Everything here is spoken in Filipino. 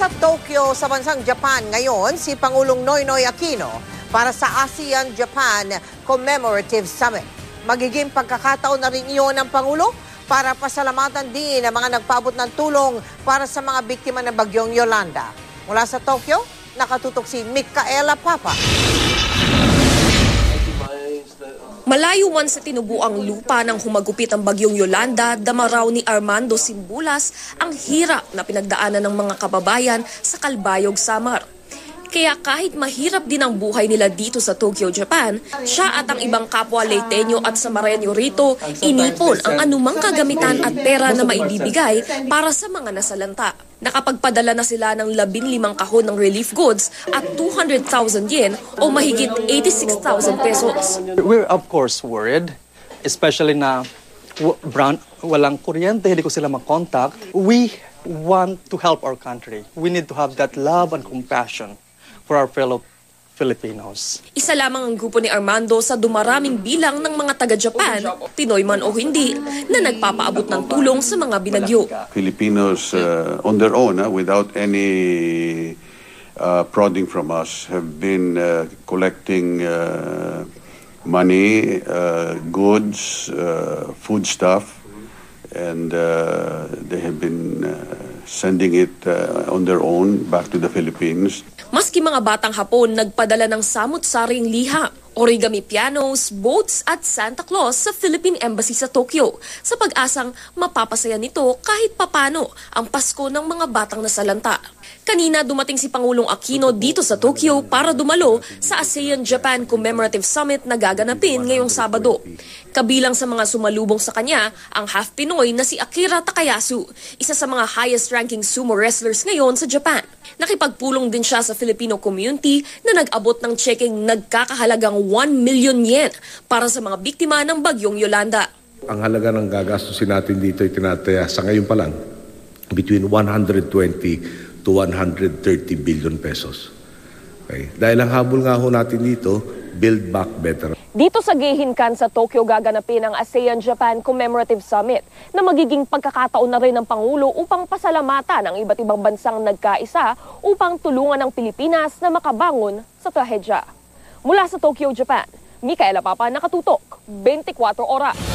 Nasa Tokyo sa bansang Japan ngayon si Pangulong Noynoy Aquino para sa ASEAN-Japan Commemorative Summit. Magiging pagkakataon na rin iyon ng Pangulo para pasalamatan din ang mga nagpabot ng tulong para sa mga biktima ng bagyong Yolanda. Mula sa Tokyo, nakatutok si Mikaela Papa. Malayo man sa tinubuang lupa ng humagupit ang bagyong Yolanda, dama raw ni Armando Simbulas ang hirap na pinagdaanan ng mga kababayan sa Kalbayog Samar. Kaya kahit mahirap din ang buhay nila dito sa Tokyo, Japan, siya at ang ibang kapwa Leiteño at Samareño rito inipon ang anumang kagamitan at pera na maibibigay para sa mga nasalanta. Nakapagpadala na sila ng 15 kahon ng relief goods at 200,000 yen o mahigit 86,000 pesos. We're of course worried, especially na brown, walang kuryente, hindi ko sila makontak. We want to help our country. We need to have that love and compassion for our fellow Filipinos. Isa lamang ang grupo ni Armando sa dumaraming bilang ng mga taga-Japan, Pinoy man o hindi, na nagpapaabot ng tulong sa mga binagyo. Filipinos uh, on their own, uh, without any uh, prodding from us, have been uh, collecting uh, money, uh, goods, uh, food stuff, and uh, they have been uh, sending it uh, on their own back to the Philippines. Maski mga batang hapon nagpadala ng samut-saring liha, origami pianos, boats at Santa Claus sa Philippine Embassy sa Tokyo sa pag-asang mapapasaya nito kahit papano ang Pasko ng mga batang nasalanta. Kanina dumating si Pangulong Aquino dito sa Tokyo para dumalo sa ASEAN-Japan Commemorative Summit na gaganapin ngayong Sabado. Kabilang sa mga sumalubong sa kanya ang half Pinoy na si Akira Takayasu, isa sa mga highest-ranking sumo wrestlers ngayon sa Japan. Nakipagpulong din siya sa Filipino community na nag-abot ng checking nagkakahalagang 1 million yen para sa mga biktima ng bagyong Yolanda. Ang halaga ng gagastusin natin dito ay tinataya sa ngayon pa lang between 120 to 130 billion pesos. Okay. Dahil ang habol nga ho natin dito, build back better. Dito sa Gihinkan sa Tokyo gaganapin ang ASEAN-Japan Commemorative Summit na magiging pagkakataon na rin ng Pangulo upang pasalamatan ang iba't ibang bansang nagkaisa upang tulungan ang Pilipinas na makabangon sa trahedya. Mula sa Tokyo, Japan, Mikaela Papa, Nakatutok, 24 Oras.